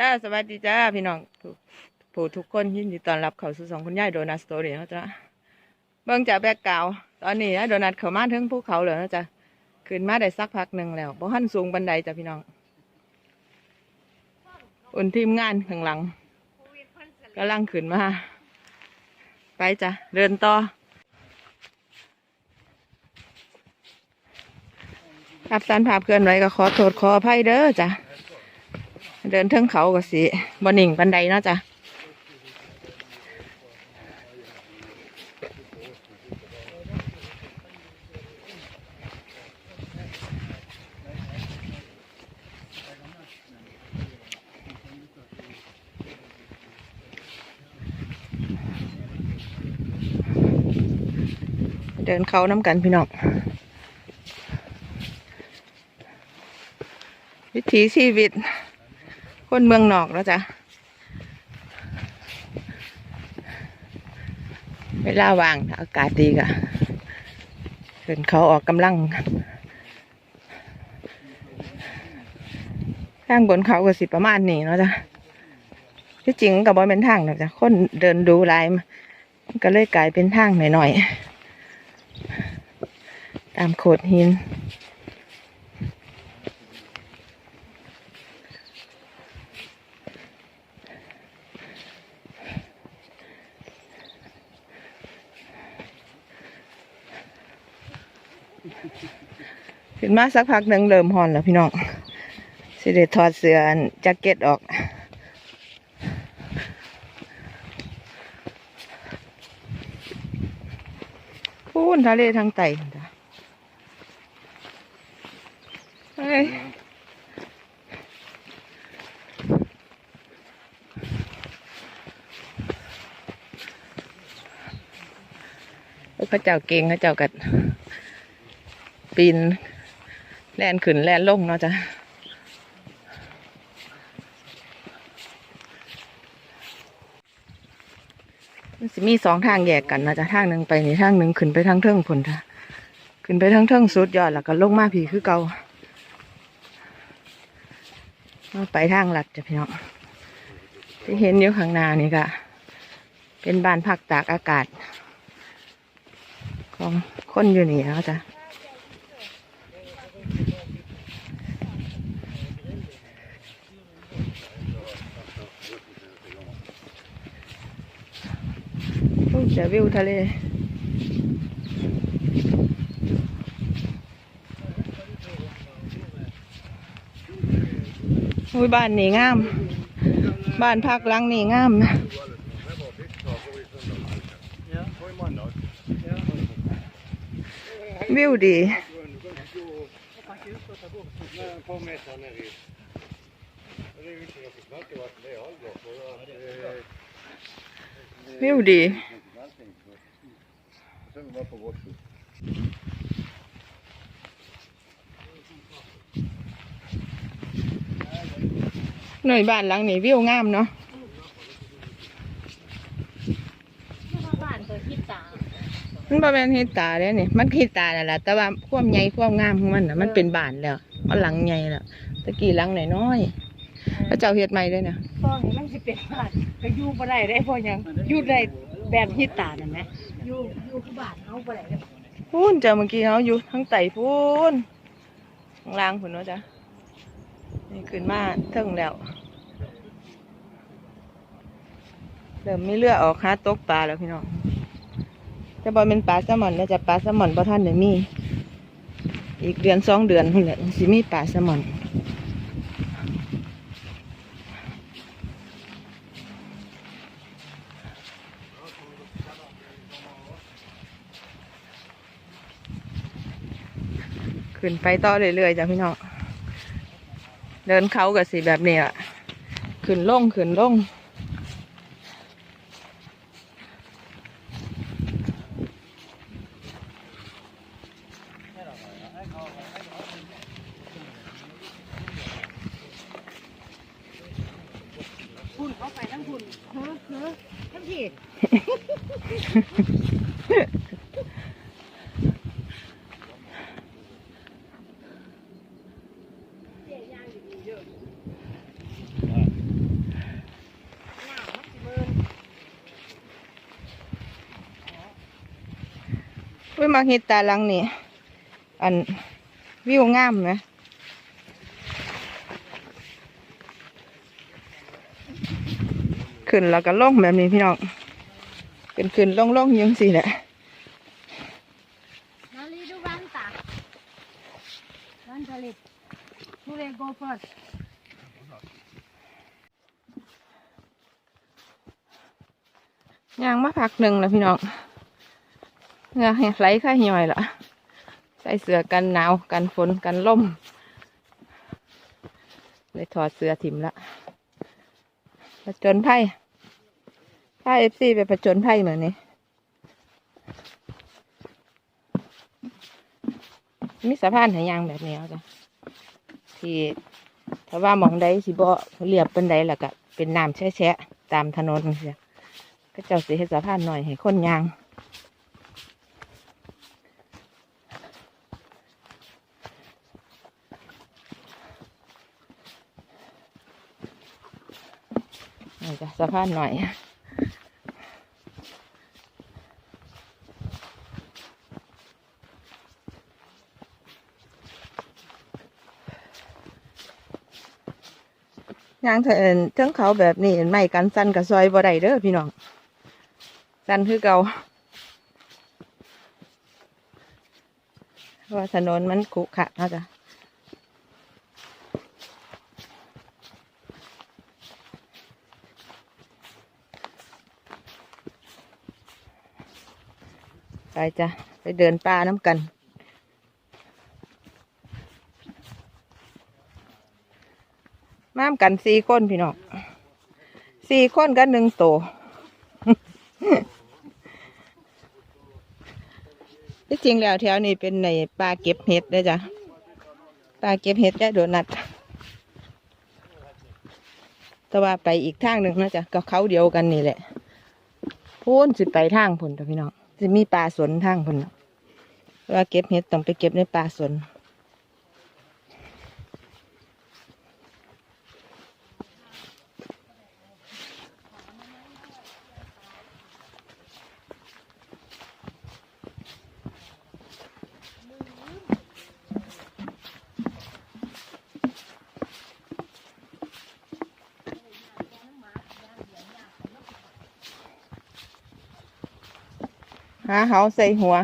จ้าสวัสดีจ้าพี่น้องผู้ทุกคนยินดีต้อนรับเข้าสู่สองคุณยายโดนัทสตอรี่นะจ๊ะเบิ่งจากแบกเกราตอนนี้นะโดนัทเข้ามาถึงภูเขาแล้วนะจ๊ะขึ้นมาได้สักพักหนึ่งแล้วบ่หันสูงบันไดจ้ะพี่น้องอุ่นทีมงานข้างหลังกำลังขึ้นมา ไปจ้ะเดินต่อภาพสันภาพเคลื่อนไหวก็ขอโทษขออภัยเด้อจ้ะ เดินเทิงเขาก็สิบนหนิ่งบันไดเนาะจ้ะเดินเขาน้ำกันพี่น้องวิถีชีวิต คนเมืองนอกแล้วจ้ะ เวลาว่างอากาศดีก็เดินเขาออกกำลังข้างบนเขาก็สิประมาณนี้เนาะจ้ะ ที่จริงกับบอเป็นทางหรอกจ้ะ คนเดินดูลายก็เลยกลายเป็นทางหน่อยๆ ตามโขดหิน ขึ้นมาสักพักหนึ่งเริ่มฮอนแล้วพี่น้องสิเดถอดเสื้อแจ็คเก็ตออก พูนทะเลทางไต่จ้ะเฮ้ยพระเจ้าเก่งพระเจ้ากัด ปีน แล่นขึ้นแล่นลงเนาะจ้ะมันสิมีสองทางแยกกันเนาะจ้ะทางหนึ่งไปนี่ทางหนึ่งขึ้นไปทางเทิงผลจ้ะขึ้นไปทางเทิงสุดยอดแล้วก็ลงมาผีคือเก่ามาไปทางหลัดจ้ะพี่น้องที่เห็นอยู่ข้างหน้านี่ก็เป็นบ้านพักตากอากาศ ของคนอยู่นี่แล้วจ้ะ โอ้ยเสียวิวทะเลอุ้ยบ้านนี่งาม บ้านพักหลังนี่งามนะวิวดีวิวดี หน่วยบ้านหลังนี้วิวงามเนาะบ้านเปิดคิดตามันบ่แม่นฮ็ดตาเด้วนี่ มันคิดตานั่นแหละแต่ว่าความใหญ่ความงามของมันน่ะมันเป็นบ้านแล้วมันหลังใหญ่แล้วตะกี้หลังน้อยๆพระเจ้าเฮ็ดใหม่ด้วยนะตอนนี้มันสิเป็นบ้านก็อยู่บ่ได้ได้พราะหยังอยู่ได้แบบคิดตานั่นแหม อยู่อยู่คือบ้านเฮาบ่ได้เด้อพูนจ้าเมื่อกี้เขาอยู่ทั้งไต่พูนข้างล่างพุ่นเนาะจ้ะนี่ขึ้นมาเทิงแล้วเริ่มมีเรือออกหาตกปลาแล้วพี่น้องแต่บอเป็นปลาแซลมอนนะจะปลาแซลมอนบ่ท่านเดี๋ยวมี อีกเดือนสองเดือนพุ่นแหละสิมีปลาแซลมอน ขึ้นไปต่อเรื่อยๆจ้ะพี่น้อง เดินเขากับสีแบบนี้อะขึ้นลงขึ้นลงคุณเขาไปทั้งคุณเฮ้อเฮ้อทั้งที วิมาเฮ็ดตาหลังนี่ อันวิวงามไหมขึ้นแล้วก็ลงแบบนี้พี่น้องขึ้นขึ้นลงลงอยังสิแหละนาลีดูบ้านตาบ้านผลิตทุเรศโกฟอดย่างมาพักหนึ่งแล้วพี่น้อง เหงือไหลค่าย่อยละใส่เสื้อกันหนาวกันฝนกันลมเลยถอดเสื้อถิ่มละผจญภัยถ้าเอฟซีไปผจญภัยเหมือนนี้มีสะพานหายางแบบนี้เอาจ้ะที่ถ้าว่าหมองใดสิบ่เรียบเป็นใดล้วก็เป็นน้ำแฉะๆตามถนนเสียก็เจ้าสิเฮ็ดสะพานหน่อยให้คนยาง สะพานหน่อยยางเถินเทิงเขาแบบนี้ไม่กันสั้นกับซอยบ่ได้เด้อพี่น้องสั้นคือเก่าเพราะว่าถนนมันขุขะนะจ้ะ จ้ะ ไปเดินป่าน้ำกัน มามกันสี่คนพี่น้องสี่คนกันหนึ่งโตวที่จริงแล้วแถวนี้เป็นในป่าเก็บเห็ดเด้จ้ะป่าเก็บเห็ดได้โดนัดแต่ว่าไปอีกทางหนึ่งนะจ๊ะก็เขาเดียวกันนี่แหละพูนสิไปทางพุ่นจ้ะพี่น้อง จะมีปลาสนทางพุ่นว่าเก็บเห็ดต้องไปเก็บในปลาสน หาเขาใส่หัว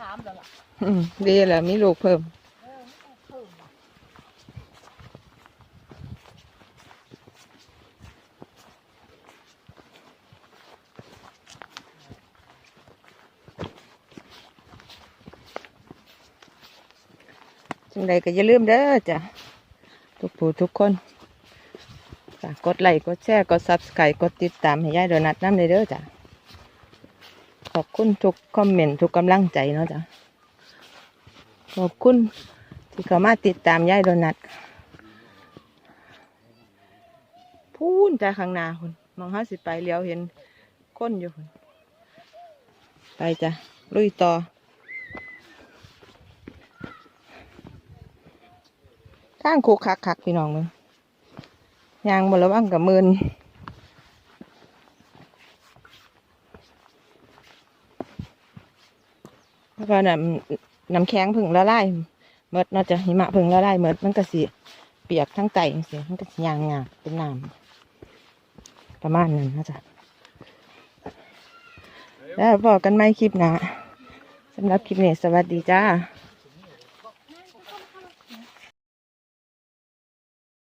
ถามแล้วล่ะ อืมดีแหละมีลูกเพิ่ม จังใดก็อย่าลืมเด้อจ้ะทุกผู้ทุกคนฝากกดไลค์กดแชร์กดซับสไครต์กดติดตามให้ยายโดนัทน้ำเลยเด้อจ้ะขอบคุณทุกคอมเมนต์ทุกกำลังใจเนาะจ้ะขอบคุณที่เข้ามาติดตามยายโดนัทพูนใจข้างหน้าคุณมองห้าสิไปเลี้ยวเห็นคนอยู่คุณไปจ้ะลุยต่อ ทางคุกคักคักพี่น้องมึงยางบนระวังกับมืนเพราะว่าน้ำน้ำแข็งผึ่งละลายเมดเนาจะหิมะผึ่งละลายเมดมันก็สิเปียกทั้งไตจังซี่มันก็สิยางงาเป็นน้ำประมาณนั้นนะจ๊ะแล้วบอกกันไหมคลิปนะสำหรับคลิปนี้สวัสดีจ้า